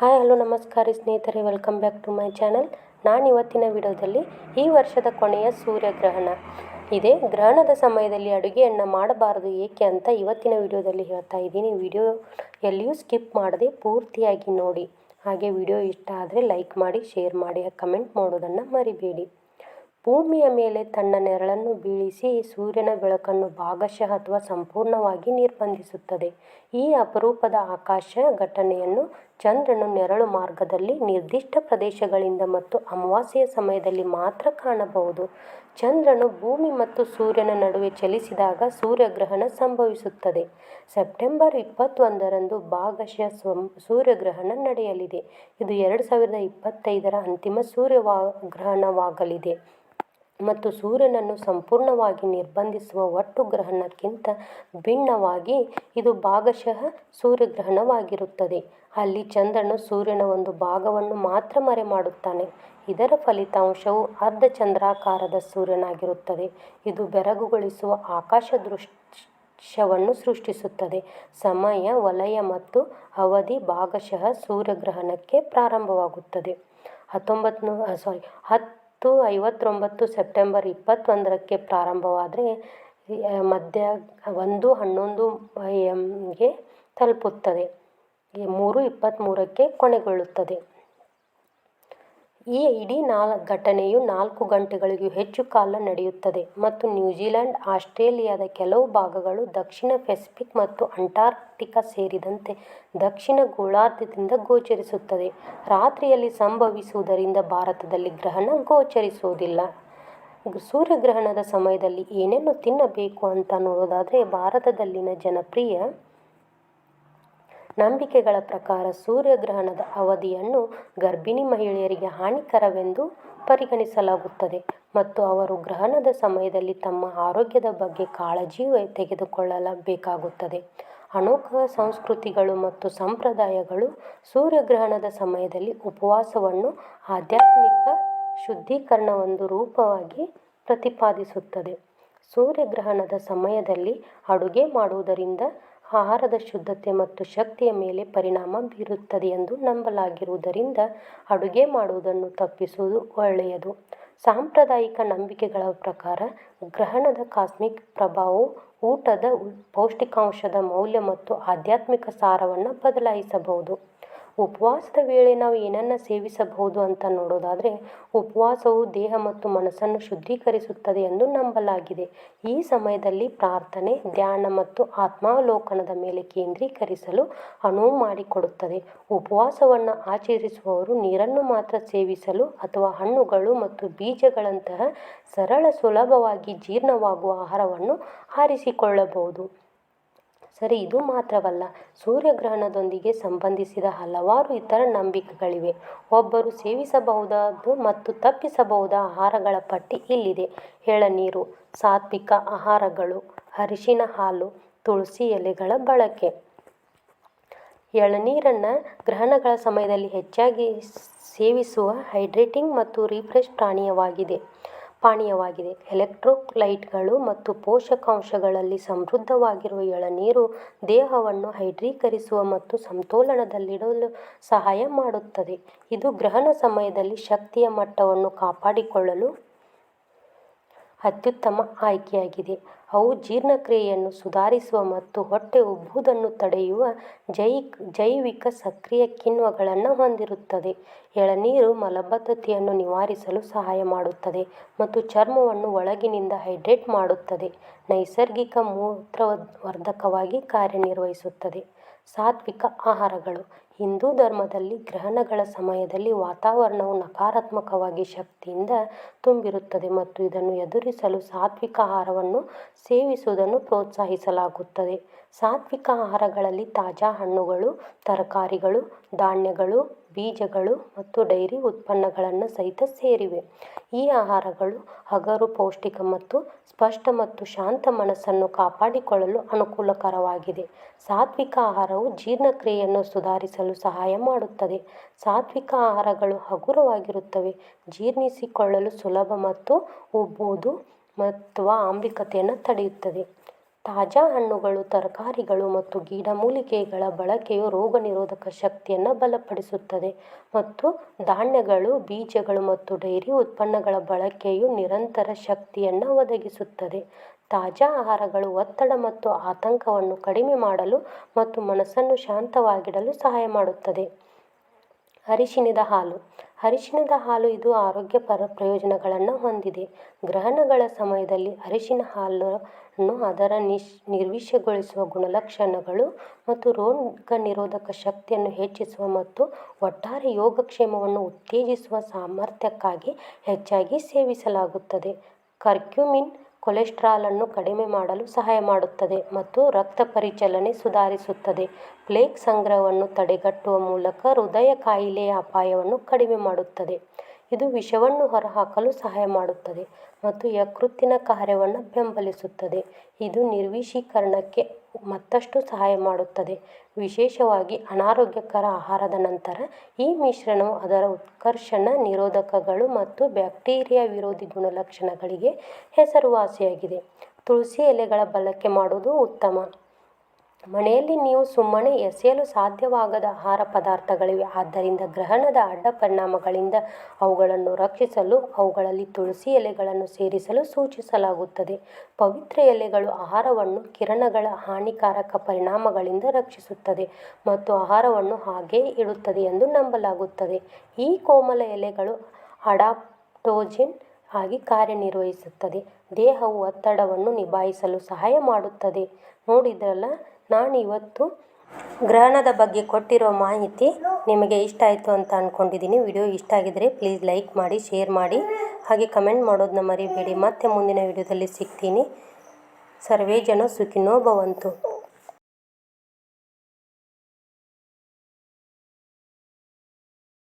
Hi, hello, ನಮಸ್ಕಾರ ಸ್ನೇಹಿತರೆ welcome back to my channel ನಾನು ಇವತ್ತಿನ ವಿಡಿಯೋದಲ್ಲಿ ಈ ವರ್ಷದ ಕೊನೆಯ ಸೂರ್ಯಗ್ರಹಣ. ಇದೆ ಗ್ರಹಣದ ಸಮಯದಲ್ಲಿ ಅಡುಗೆಯನ್ನು ಮಾಡಬಾರದು ಏಕೆ ಅಂತ ಇವತ್ತಿನ ವಿಡಿಯೋದಲ್ಲಿ ಹೇಳ್ತಾ ಇದ್ದೀನಿ. ವಿಡಿಯೋ ಎಲ್ಲಿಯೂ ಸ್ಕಿಪ್ ಮಾಡದೆ ಪೂರ್ತಿಯಾಗಿ ನೋಡಿ. ಹಾಗೆ ವಿಡಿಯೋ ಇಷ್ಟ ಆದರೆ ಲೈಕ್ ಮಾಡಿ ಶೇರ್ ಮಾಡಿ ಕಮೆಂಟ್ ಮಾಡೋದನ್ನು ಮರಿಬೇಡಿ. ಭೂಮಿಯ ಮೇಲೆ ತನ್ನ ನೆರಳನ್ನು ಬೀಳಿಸಿ ಸೂರ್ಯನ ಬೆಳಕನ್ನು ಭಾಗಶಃ ಅಥವಾ ಸಂಪೂರ್ಣವಾಗಿ ನಿರ್ಬಂಧಿಸುತ್ತದೆ. ಈ ಅಪರೂಪದ ಆಕಾಶ ಘಟನೆಯನ್ನು ಚಂದ್ರನು ನೆರಳು ಮಾರ್ಗದಲ್ಲಿ ನಿರ್ದಿಷ್ಟ ಪ್ರದೇಶಗಳಿಂದ ಮತ್ತು ಅಮಾವಾಸ್ಯೆಯ ಸಮಯದಲ್ಲಿ ಮಾತ್ರ ಕಾಣಬಹುದು. ಚಂದ್ರನು ಭೂಮಿ ಮತ್ತು ಸೂರ್ಯನ ನಡುವೆ ಚಲಿಸಿದಾಗ ಸೂರ್ಯಗ್ರಹಣ ಸಂಭವಿಸುತ್ತದೆ. ಸೆಪ್ಟೆಂಬರ್ ಇಪ್ಪತ್ತೊಂದರಂದು ಭಾಗಶಃ ಸೂರ್ಯಗ್ರಹಣ ನಡೆಯಲಿದೆ. ಇದು ಎರಡು ಸಾವಿರದ ಇಪ್ಪತ್ತೈದರ ಅಂತಿಮ ಸೂರ್ಯವಾ ಗ್ರಹಣವಾಗಲಿದೆ ಮತ್ತು ಸೂರ್ಯನನ್ನು ಸಂಪೂರ್ಣವಾಗಿ ನಿರ್ಬಂಧಿಸುವ ಒಟ್ಟು ಗ್ರಹಣಕ್ಕಿಂತ ಭಿನ್ನವಾಗಿ ಇದು ಭಾಗಶಃ ಸೂರ್ಯಗ್ರಹಣವಾಗಿರುತ್ತದೆ. ಅಲ್ಲಿ ಚಂದ್ರನು ಸೂರ್ಯನ ಒಂದು ಭಾಗವನ್ನು ಮಾತ್ರ ಮರೆಮಾಡುತ್ತಾನೆ ಇದರ ಫಲಿತಾಂಶವು ಅರ್ಧ ಚಂದ್ರಾಕಾರದ ಸೂರ್ಯನಾಗಿರುತ್ತದೆ. ಇದು ಬೆರಗುಗೊಳಿಸುವ ಆಕಾಶ ದೃಶ್ಯವನ್ನು ಸೃಷ್ಟಿಸುತ್ತದೆ. ಸಮಯ, ವಲಯ ಮತ್ತು ಅವಧಿ ಭಾಗಶಃ ಸೂರ್ಯಗ್ರಹಣಕ್ಕೆ ಪ್ರಾರಂಭವಾಗುತ್ತದೆ. ಹತ್ತೊಂಬತ್ತು ಸಾರಿ ಹತ್ತು ಐವತ್ತೊಂಬತ್ತು ಸೆಪ್ಟೆಂಬರ್ ಇಪ್ಪತ್ತೊಂದರಕ್ಕೆ ಪ್ರಾರಂಭವಾದರೆ ಮಧ್ಯ, ಒಂದು ಹನ್ನೊಂದು ಎಮ್ಗೆ ತಲುಪುತ್ತದೆ. ಮೂರು ಇಪ್ಪತ್ತ್ಮೂರಕ್ಕೆ ಕೊನೆಗೊಳ್ಳುತ್ತದೆ. ಈ ಇಡೀ ನಾಲ್, ಘಟನೆಯು ನಾಲ್ಕು ಗಂಟೆಗಳಿಗೂ ಹೆಚ್ಚು ಕಾಲ ನಡೆಯುತ್ತದೆ ಮತ್ತು ನ್ಯೂಜಿಲೆಂಡ್, ಆಸ್ಟ್ರೇಲಿಯಾದ ಕೆಲವು ಭಾಗಗಳು ದಕ್ಷಿಣ ಪೆಸಿಫಿಕ್ ಮತ್ತು ಅಂಟಾರ್ಕ್ಟಿಕಾ ಸೇರಿದಂತೆ ದಕ್ಷಿಣ ಗೋಳಾರ್ಧದಿಂದ ಗೋಚರಿಸುತ್ತದೆ. ರಾತ್ರಿಯಲ್ಲಿ ಸಂಭವಿಸುವುದರಿಂದ ಭಾರತದಲ್ಲಿ ಗ್ರಹಣ ಗೋಚರಿಸುವುದಿಲ್ಲ. ಸೂರ್ಯಗ್ರಹಣದ ಸಮಯದಲ್ಲಿ ಏನೇನು ತಿನ್ನಬೇಕು ಅಂತ ನೋಡೋದಾದರೆ ಭಾರತದಲ್ಲಿನ ಜನಪ್ರಿಯ ನಂಬಿಕೆಗಳ ಪ್ರಕಾರ ಸೂರ್ಯಗ್ರಹಣದ ಅವಧಿಯನ್ನು ಗರ್ಭಿಣಿ ಮಹಿಳೆಯರಿಗೆ ಹಾನಿಕರವೆಂದು ಪರಿಗಣಿಸಲಾಗುತ್ತದೆ ಮತ್ತು ಅವರು ಗ್ರಹಣದ ಸಮಯದಲ್ಲಿ ತಮ್ಮ ಆರೋಗ್ಯದ ಬಗ್ಗೆ ಕಾಳಜಿ ತೆಗೆದುಕೊಳ್ಳಬೇಕಾಗುತ್ತದೆ ಅನೇಕ ಸಂಸ್ಕೃತಿಗಳು ಮತ್ತು ಸಂಪ್ರದಾಯಗಳು ಸೂರ್ಯಗ್ರಹಣದ ಸಮಯದಲ್ಲಿ ಉಪವಾಸವನ್ನು ಆಧ್ಯಾತ್ಮಿಕ ಶುದ್ಧೀಕರಣ ಒಂದು ರೂಪವಾಗಿ ಪ್ರತಿಪಾದಿಸುತ್ತದೆ. ಸೂರ್ಯಗ್ರಹಣದ ಸಮಯದಲ್ಲಿ ಅಡುಗೆ ಮಾಡುವುದರಿಂದ ಆಹಾರದ ಶುದ್ಧತೆ ಮತ್ತು ಶಕ್ತಿಯ ಮೇಲೆ ಪರಿಣಾಮ ಬೀರುತ್ತದೆ ಎಂದು ನಂಬಲಾಗಿರುವುದರಿಂದ ಅಡುಗೆ ಮಾಡುವುದನ್ನು ತಪ್ಪಿಸುವುದು ಒಳ್ಳೆಯದು. ಸಾಂಪ್ರದಾಯಿಕ ನಂಬಿಕೆಗಳ ಪ್ರಕಾರ, ಗ್ರಹಣದ ಕಾಸ್ಮಿಕ್ ಪ್ರಭಾವವು ಊಟದ ಪೌಷ್ಟಿಕಾಂಶದ ಮೌಲ್ಯ ಮತ್ತು ಆಧ್ಯಾತ್ಮಿಕ ಸಾರವನ್ನು ಬದಲಾಯಿಸಬಹುದು. ಉಪವಾಸದ ವೇಳೆ ನಾವು ಏನನ್ನು ಸೇವಿಸಬಹುದು ಅಂತ ನೋಡೋದಾದರೆ, ಉಪವಾಸವು ದೇಹ ಮತ್ತು ಮನಸ್ಸನ್ನು ಶುದ್ಧೀಕರಿಸುತ್ತದೆ ಎಂದು ನಂಬಲಾಗಿದೆ. ಈ ಸಮಯದಲ್ಲಿ ಪ್ರಾರ್ಥನೆ, ಧ್ಯಾನ ಮತ್ತು ಆತ್ಮಾವಲೋಕನದ ಮೇಲೆ ಕೇಂದ್ರೀಕರಿಸಲು ಅನುವು ಮಾಡಿಕೊಡುತ್ತದೆ. ಉಪವಾಸವನ್ನು ಆಚರಿಸುವವರು ನೀರನ್ನು ಮಾತ್ರ ಸೇವಿಸಲು ಅಥವಾ ಹಣ್ಣುಗಳು ಮತ್ತು ಬೀಜಗಳಂತಹ ಸರಳ ಸುಲಭವಾಗಿ ಜೀರ್ಣವಾಗುವ ಆಹಾರವನ್ನು ಆರಿಸಿಕೊಳ್ಳಬಹುದು. ಸರಿ, ಇದು ಮಾತ್ರವಲ್ಲ. ಸೂರ್ಯಗ್ರಹಣದೊಂದಿಗೆ ಸಂಬಂಧಿಸಿದ ಹಲವಾರು ಇತರ ನಂಬಿಕೆಗಳಿವೆ. ಒಬ್ಬರು ಸೇವಿಸಬಹುದಾದ ಮತ್ತು ತಪ್ಪಿಸಬಹುದ ಆಹಾರಗಳ ಪಟ್ಟಿ ಇಲ್ಲಿದೆ. ಎಳನೀರು ಸಾತ್ವಿಕ ಆಹಾರಗಳು, ಅರಿಶಿನ ಹಾಲು, ತುಳಸಿ ಎಲೆಗಳ ಬಳಕೆ. ಎಳನೀರನ್ನು ಗ್ರಹಣಗಳ ಸಮಯದಲ್ಲಿ ಹೆಚ್ಚಾಗಿ ಸೇವಿಸುವ ಹೈಡ್ರೇಟಿಂಗ್ ಮತ್ತು ರಿಫ್ರೆಶ್ ಪಾನೀಯವಾಗಿದೆ ಪಾನೀಯವಾಗಿದೆ. ಎಲೆಕ್ಟ್ರೋಲೈಟ್ಗಳು ಮತ್ತು ಪೋಷಕಾಂಶಗಳಲ್ಲಿ ಸಮೃದ್ಧವಾಗಿರುವ ಎಳನೀರು ದೇಹವನ್ನು ಹೈಡ್ರೀಕರಿಸುವ ಮತ್ತು ಸಮತೋಲನದಲ್ಲಿಡಲು ಸಹಾಯ ಮಾಡುತ್ತದೆ. ಇದು ಗ್ರಹಣ ಸಮಯದಲ್ಲಿ ಶಕ್ತಿಯ ಮಟ್ಟವನ್ನು ಕಾಪಾಡಿಕೊಳ್ಳಲು ಅತ್ಯುತ್ತಮ ಆಯ್ಕೆಯಾಗಿದೆ. ಅವು ಜೀರ್ಣಕ್ರಿಯೆಯನ್ನು ಸುಧಾರಿಸುವ ಮತ್ತು ಹೊಟ್ಟೆ ಉಬ್ಬುವುದನ್ನು ತಡೆಯುವ ಜೈ ಜೈವಿಕ ಸಕ್ರಿಯ ಕಿಣ್ವಗಳನ್ನು ಹೊಂದಿರುತ್ತದೆ. ಎಳನೀರು ಮಲಬದ್ಧತೆಯನ್ನು ನಿವಾರಿಸಲು ಸಹಾಯ ಮಾಡುತ್ತದೆ ಮತ್ತು ಚರ್ಮವನ್ನು ಒಳಗಿನಿಂದ ಹೈಡ್ರೇಟ್ ಮಾಡುತ್ತದೆ. ನೈಸರ್ಗಿಕ ಮೂತ್ರವರ್ಧಕವಾಗಿ ಕಾರ್ಯನಿರ್ವಹಿಸುತ್ತದೆ. ಸಾತ್ವಿಕ ಆಹಾರಗಳು. ಹಿಂದೂ ಧರ್ಮದಲ್ಲಿ ಗ್ರಹಣಗಳ ಸಮಯದಲ್ಲಿ ವಾತಾವರಣವು ನಕಾರಾತ್ಮಕವಾಗಿ ಶಕ್ತಿಯಿಂದ ತುಂಬಿರುತ್ತದೆ ಮತ್ತು ಇದನ್ನು ಎದುರಿಸಲು ಸಾತ್ವಿಕ ಆಹಾರವನ್ನು ಸೇವಿಸುವುದನ್ನು ಪ್ರೋತ್ಸಾಹಿಸಲಾಗುತ್ತದೆ. ಸಾತ್ವಿಕ ಆಹಾರಗಳಲ್ಲಿ ತಾಜಾ ಹಣ್ಣುಗಳು, ತರಕಾರಿಗಳು, ಧಾನ್ಯಗಳು ಬೀಜಗಳು ಮತ್ತು ಡೈರಿ ಉತ್ಪನ್ನಗಳನ್ನು ಸಹಿತ ಸೇರಿವೆ. ಈ ಆಹಾರಗಳು ಹಗರು, ಪೌಷ್ಟಿಕ ಮತ್ತು ಸ್ಪಷ್ಟ ಮತ್ತು ಶಾಂತ ಮನಸ್ಸನ್ನು ಕಾಪಾಡಿಕೊಳ್ಳಲು ಅನುಕೂಲಕರವಾಗಿದೆ. ಸಾತ್ವಿಕ ಆಹಾರವು ಜೀರ್ಣಕ್ರಿಯೆಯನ್ನು ಸುಧಾರಿಸಲು ಸಹಾಯ ಮಾಡುತ್ತದೆ. ಸಾತ್ವಿಕ ಆಹಾರಗಳು ಹಗುರವಾಗಿರುತ್ತವೆ. ಜೀರ್ಣಿಸಿಕೊಳ್ಳಲು ಸುಲಭ ಮತ್ತು ಉಬ್ಬುವುದು ಮತ್ತು ಆಮ್ಲಿಕತೆಯನ್ನು ತಡೆಯುತ್ತದೆ. ತಾಜಾ ಹಣ್ಣುಗಳು, ತರಕಾರಿಗಳು ಮತ್ತು ಗಿಡಮೂಲಿಕೆಗಳ ಬಳಕೆಯು ರೋಗನಿರೋಧಕ ಶಕ್ತಿಯನ್ನು ಬಲಪಡಿಸುತ್ತದೆ ಮತ್ತು ಧಾನ್ಯಗಳು, ಬೀಜಗಳು ಮತ್ತು ಡೈರಿ ಉತ್ಪನ್ನಗಳ ಬಳಕೆಯು ನಿರಂತರ ಶಕ್ತಿಯನ್ನು ಒದಗಿಸುತ್ತದೆ. ತಾಜಾ ಆಹಾರಗಳು ಒತ್ತಡ ಮತ್ತು ಆತಂಕವನ್ನು ಕಡಿಮೆ ಮಾಡಲು ಮತ್ತು ಮನಸ್ಸನ್ನು ಶಾಂತವಾಗಿಡಲು ಸಹಾಯ ಮಾಡುತ್ತದೆ. ಅರಿಶಿಣದ ಹಾಲು. ಅರಿಶಿಣದ ಹಾಲು ಇದು ಆರೋಗ್ಯಪರ ಪ್ರಯೋಜನಗಳನ್ನು ಹೊಂದಿದೆ. ಗ್ರಹಣಗಳ ಸಮಯದಲ್ಲಿ ಅರಿಶಿನ ಹಾಲನ್ನು ಅದರ ನಿಶ್, ನಿರ್ವಿಷಗೊಳಿಸುವ ಗುಣಲಕ್ಷಣಗಳು ಮತ್ತು ರೋಗ ನಿರೋಧಕ ಶಕ್ತಿಯನ್ನು ಹೆಚ್ಚಿಸುವ ಮತ್ತು ಒಟ್ಟಾರೆ ಯೋಗಕ್ಷೇಮವನ್ನು ಉತ್ತೇಜಿಸುವ ಸಾಮರ್ಥ್ಯಕ್ಕಾಗಿ ಹೆಚ್ಚಾಗಿ ಸೇವಿಸಲಾಗುತ್ತದೆ. ಕರ್ಕ್ಯೂಮಿನ್ ಕೊಲೆಸ್ಟ್ರಾಲನ್ನು ಕಡಿಮೆ ಮಾಡಲು ಸಹಾಯ ಮಾಡುತ್ತದೆ ಮತ್ತು ರಕ್ತ ಪರಿಚಲನೆ ಸುಧಾರಿಸುತ್ತದೆ. ಪ್ಲೇಕ್ ಸಂಗ್ರಹವನ್ನು ತಡೆಗಟ್ಟುವ ಮೂಲಕ ಹೃದಯ ಕಾಯಿಲೆಯ ಅಪಾಯವನ್ನು ಕಡಿಮೆ ಮಾಡುತ್ತದೆ. ಇದು ವಿಷವನ್ನು ಹೊರಹಾಕಲು ಸಹಾಯ ಮಾಡುತ್ತದೆ ಮತ್ತು ಯಕೃತ್ತಿನ ಕಾರ್ಯವನ್ನು ಬೆಂಬಲಿಸುತ್ತದೆ. ಇದು ನಿರ್ವಿಷೀಕರಣಕ್ಕೆ ಮತ್ತಷ್ಟು ಸಹಾಯ ಮಾಡುತ್ತದೆ. ವಿಶೇಷವಾಗಿ ಅನಾರೋಗ್ಯಕರ ಆಹಾರದ ನಂತರ ಈ ಮಿಶ್ರಣವು ಅದರ ಉತ್ಕರ್ಷಣ, ನಿರೋಧಕಗಳು ಮತ್ತು ಬ್ಯಾಕ್ಟೀರಿಯಾ ವಿರೋಧಿ ಗುಣಲಕ್ಷಣಗಳಿಗೆ ಹೆಸರುವಾಸಿಯಾಗಿದೆ. ತುಳಸಿ ಎಲೆಗಳ ಬಳಕೆ ಮಾಡುವುದು ಉತ್ತಮ. ಮನೆಯಲ್ಲಿ ನೀವು ಸುಮ್ಮನೆ ಎಸೆಯಲು ಸಾಧ್ಯವಾಗದ ಆಹಾರ ಪದಾರ್ಥಗಳಿವೆ. ಆದ್ದರಿಂದ ಗ್ರಹಣದ ಅಡ್ಡ ಪರಿಣಾಮಗಳಿಂದ ಅವುಗಳನ್ನು ರಕ್ಷಿಸಲು, ಅವುಗಳಲ್ಲಿ ತುಳಸಿ ಎಲೆಗಳನ್ನು ಸೇರಿಸಲು ಸೂಚಿಸಲಾಗುತ್ತದೆ. ಪವಿತ್ರ ಎಲೆಗಳು ಆಹಾರವನ್ನು ಕಿರಣಗಳ ಹಾನಿಕಾರಕ ಪರಿಣಾಮಗಳಿಂದ ರಕ್ಷಿಸುತ್ತದೆ ಮತ್ತು ಆಹಾರವನ್ನು ಹಾಗೇ ಇಡುತ್ತದೆ ಎಂದು ನಂಬಲಾಗುತ್ತದೆ. ಈ ಕೋಮಲ ಎಲೆಗಳು ಅಡಾಪ್ಟೋಜಿನ್ ಆಗಿ ಕಾರ್ಯನಿರ್ವಹಿಸುತ್ತದೆ. ದೇಹವು ಒತ್ತಡವನ್ನು ನಿಭಾಯಿಸಲು ಸಹಾಯ ಮಾಡುತ್ತದೆ. ನೋಡಿದ್ರಲ್ಲ ನಾನು ಇವತ್ತು ಗ್ರಹಣದ ಬಗ್ಗೆ ಕೊಟ್ಟಿರೋ ಮಾಹಿತಿ ನಿಮಗೆ ಇಷ್ಟ ಆಯಿತು ಅಂತ ಅಂದ್ಕೊಂಡಿದ್ದೀನಿ ವಿಡಿಯೋ ಇಷ್ಟ ಆಗಿದರೆ ಪ್ಲೀಸ್ ಲೈಕ್ ಮಾಡಿ, ಶೇರ್ ಮಾಡಿ. ಹಾಗೆ ಕಮೆಂಟ್ ಮಾಡೋದನ್ನ ಮರಿಬೇಡಿ. ಮತ್ತೆ ಮುಂದಿನ ವಿಡಿಯೋದಲ್ಲಿ ಸಿಗ್ತೀನಿ. ಸರ್ವೇ ಜನ ಸುಖಿನೋ ಭವಂತು.